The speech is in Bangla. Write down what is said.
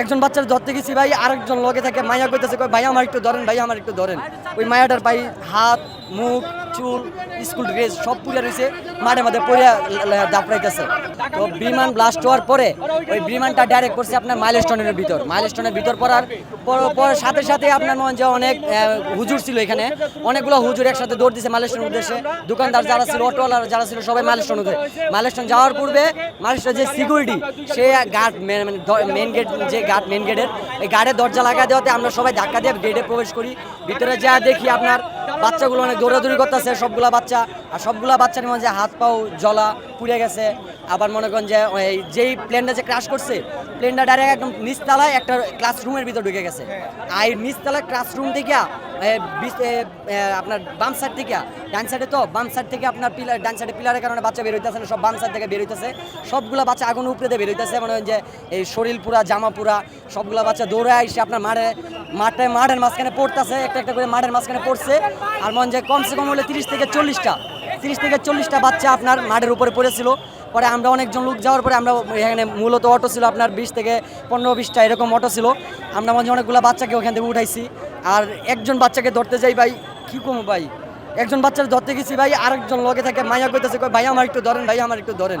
একজন বাচ্চার ধরতে গেছি ভাই, আরেকজন লগে থাকে, মায়া কইতেছে কই ভাই, আমার একটু ধরেন, ভাই, আমার একটু ধরেন। ওই মায়াটার ভাই হাত মুখ, চুল, স্কুল ড্রেস সব পুড়ে রয়েছে, মাঠে মাঠে পড়ে দাপড়াইতেছে তো বিমান ব্লাস্ট হওয়ার পরে ওই বিমানটা ডাইরেক্ট করছে আপনার মাইলস্টোনের ভিতর। মাইলস্টোনের ভিতর পড়ার পর- সাথে সাথে আপনার মনে যে অনেক হুজুর ছিল এখানে। অনেকগুলো হুজুর একসাথে দৌড় দিছে মাইলস্টোনের উদ্দেশ্যে। দোকানদার যারা ছিল অটোওয়ালা যারা ছিল, সবাই মাইলস্টোন উঠে। মাইলস্টোন যাওয়ার পূর্বে মাইলস্টোন যে সিকিউরিটি সে গার্ড মেন গেট যে গার্ড মেন গেটের এই গার্ডের দরজা লাগা দেওয়াতে আমরা সবাই ধাক্কা দিয়ে গেটে প্রবেশ করি। ভিতরে যা দেখি আপনার বাচ্চাগুলো অনেক দৌড়াদৌড়ি করতেছে সবগুলা বাচ্চা আর সবগুলা বাচ্চার মধ্যে হাত পাও জলা পুড়ে গেছে। আবার মনে করেন যে ওই যেই প্লেনটা যে ক্রাশ করছে প্লেনটা ডাইরেক্ট একদম নিচতলায় একটা ক্লাসরুমের ভিতর ঢুকে গেছে। আর এই নিচতলায় ক্লাসরুম থেকে আপনার বাম সাইড থেকে ডান সাইডে তো বাম সাইড থেকে আপনার পিলার ডান সাইডে পিলারের কারণে বাচ্চা বের হইতেছে না সব বাম সাইড থেকে বের হইতেছে। সবগুলা বাচ্চা আগুন উপরে দিয়ে বের হইতেছে মনে হয় যে এই শরীর পুরা জামা পুরা সবগুলা বাচ্চা দৌড়ে আইসে আপনার মাঠে মাঠে মাঠের মাঝখানে পড়তেছে, একটা একটা করে মাঠের মাঝখানে পড়ছে। আর মনে যে কমসে কম হলে তিরিশ থেকে চল্লিশটা, তিরিশ থেকে চল্লিশটা বাচ্চা আপনার মাঠের উপরে পড়েছিল। পরে আমরা অনেকজন লোক যাওয়ার পরে আমরা এখানে মূলত অটো ছিল আপনার বিশ থেকে পনেরো বিশটা এরকম অটো ছিল। আমরা মনে অনেকগুলো বাচ্চাকে ওখান থেকে উঠাইছি। আর একজন বাচ্চাকে ধরতে যাই ভাই, কি কম ভাই? একজন বাচ্চার ধরতে গেছি ভাই, আরেকজন লগে থেকে, মায়া কইতেছে কই ভাই, আমার একটু ধরেন, ভাই, আমার একটু ধরেন।